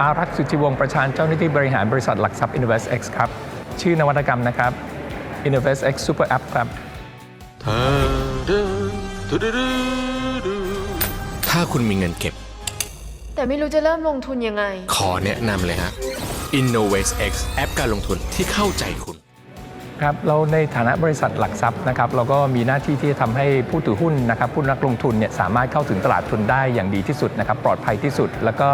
อารักษ์สุจิวงศ์ประธานเจ้าหน้าที่บริหารบริษัทหลักทรัพย์ InvestX ครับ ชื่อนวัตกรรมนะครับ InvestX Super App ครับ ถ้าคุณมีเงินเก็บ แต่ไม่รู้จะเริ่มลงทุนยังไง ขอแนะนำเลยฮะ InnovestX แอปการลงทุนที่เข้าใจคุณ ครับเราในฐานะบริษัทหลักทรัพย์นะครับเราก็มีหน้าที่ที่จะทำให้ผู้ถือหุ้นนะครับผู้นักลงทุนเนี่ยสามารถเข้าถึงตลาดทุนได้อย่างดีที่สุดนะครับปลอดภัยที่สุด แล้วก็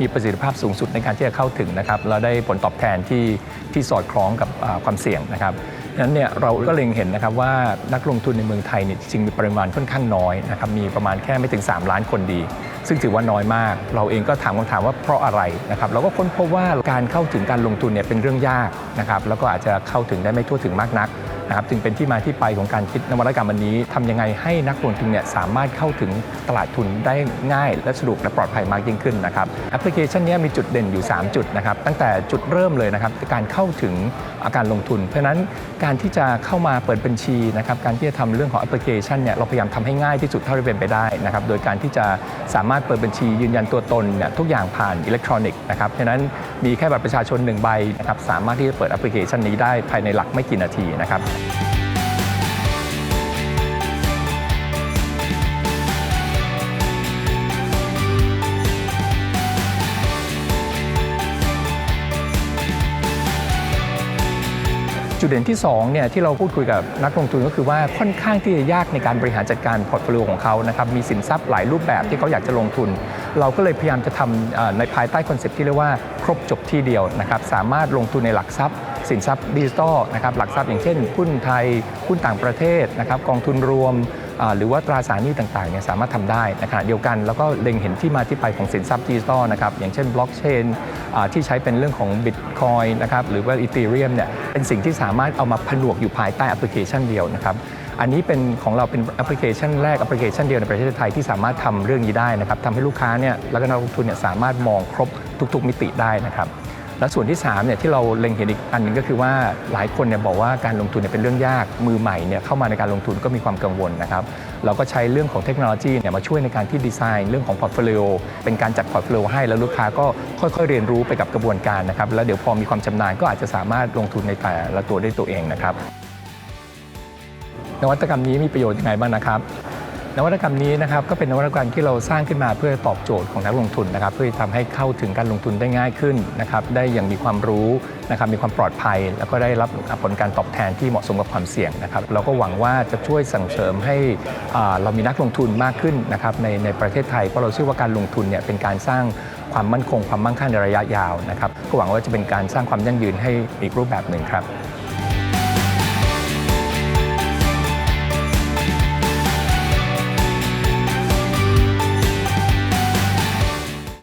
มีประสิทธิภาพสูงสุดในการที่จะเข้าถึงนะครับเราได้ผลตอบแทนที่ที่สอดคล้องกับอ่าความเสี่ยงนะครับ นั้นเนี่ยเราก็เล็งเห็นนะครับว่านักลงทุนในเมืองไทยเนี่ยจริงมีปริมาณค่อนข้างน้อยนะครับมีประมาณแค่ไม่ถึง 3 ล้านคนดี ซึ่งถือว่าน้อยมาก เราเองก็ถามคำถามว่าเพราะอะไรนะครับเราก็ค้นพบว่าการเข้าถึงการลงทุนเนี่ยเป็นเรื่องยากนะครับแล้วก็อาจจะเข้าถึงได้ไม่ทั่วถึงมากนัก นะครับจึงเป็นที่มาที่ไปของการคิดนวัตกรรมอันนี้ทำยังไงให้นักลงทุนเนี่ยสามารถเข้าถึงตลาดทุนได้ง่าย และสะดวกและปลอดภัยมากยิ่งขึ้นนะครับแอปพลิเคชันนี้มีจุดเด่นอยู่ 3 จุดนะครับตั้งแต่จุดเริ่มเลยนะครับการเข้าถึงการลงทุน เพราะนั้นการที่จะเข้ามาเปิดบัญชีนะครับการที่จะทำเรื่องของแอปพลิเคชันเนี่ยเราพยายามทำให้ง่ายที่สุดเท่าที่เป็นไปได้นะครับโดยการที่จะสามารถเปิดบัญชียืนยันตัวตนเนี่ยทุกอย่างผ่านอิเล็กทรอนิกส์นะครับเพราะนั้นมีแค่บัตรประชาชนหนึ่งใบนะครับสามารถที่จะเปิดแอปพลิเคชันนี้ได้ภายในหลักไม่กี่นาทีนะครับจุดเด่นที่2เนี่ยที่เราพูดคุยกับนักลงทุนก็คือว่าค่อนข้างที่จะยากในการบริหารจัดการพอร์ตโฟลิโอของเขานะครับมีสินทรัพย์หลายรูปแบบที่เขาอยากจะลงทุน เราก็เลยพยายามจะทำในภายใต้คอนเซ็ปที่เรียกว่าครบจบที่เดียวนะครับสามารถลงทุนในหลักทรัพย์ สินทรัพย์ดิจิทัลนะครับหลักทรัพย์อย่างเช่นหุ้นไทยหุ้นต่างประเทศนะครับกองทุนรวมหรือว่าตราสารหนี้ต่างๆเนี่ยสามารถทำได้นะขณะเดียวกัน แล้วก็เล็งเห็นที่มาที่ไปของสินทรัพย์ดิจิทัลนะครับอย่างเช่นบล็อกเชนที่ใช้เป็นเรื่องของบิตคอยนะครับหรือว่าอีเทเรียมเนี่ยเป็นสิ่งที่สามารถเอามาผนวกอยู่ภายใต้แอปพลิเคชันเดียวนะครับอันนี้เป็นของเราเป็นแอปพลิเคชันแรกแอปพลิเคชันเดียวในประเทศไทยที่สามารถทำเรื่องนี้ได้นะครับทำให้ลูกค้าเนี่ยแล้วก็นักลงทุนเนี่ยสามารถมองครบทุก ๆ มิติได้นะครับ และส่วนที่ 3เนี่ยที่เราเล็งเห็นอีกอันหนึงก็คือว่าหลายคนเนี่ยบอกว่าการลงทุนเนี่ยเป็นเรื่องยากมือใหม่เนี่ยเข้ามาในการลงทุนก็มีความกังวลนะครับเราก็ใช้เรื่องของเทคโนโลยีเนี่ยมาช่วยในการที่ดีไซน์เรื่องของพอร์ตโฟลิโอเป็นการจัดพอร์ตโฟลิโอให้แล้วลูกค้าก็ค่อยๆ เรียนรู้ไปกับกระบวนการนะครับแล้วเดี๋ยวพอมีความชำนาญก็อาจจะสามารถลงทุนในแต่ละตัวได้ตัวเองนะครับนวัตกรรมนี้มีประโยชน์ยังไงบ้างนะครับ นวัตกรรมนี้นะครับก็เป็นนวัตกรรมที่เราสร้างขึ้นมาเพื่อตอบโจทย์ของนักลงทุนนะครับ เพื่อทำให้เข้าถึงการลงทุนได้ง่ายขึ้นนะครับได้อย่างมีความรู้นะครับมีความปลอดภัย แล้วก็ได้รับผลการตอบแทนที่เหมาะสมกับความเสี่ยงนะครับเราก็หวังว่าจะช่วยส่งเสริมให้เรามีนักลงทุนมากขึ้นนะครับในในประเทศไทยเพราะเราเชื่อว่าการลงทุนเนี่ยเป็นการสร้างความมั่นคงความมั่งคั่งในระยะยาวนะครับก็หวังว่าจะเป็นการสร้างความยั่งยืนให้อีกรูปแบบหนึ่งครับ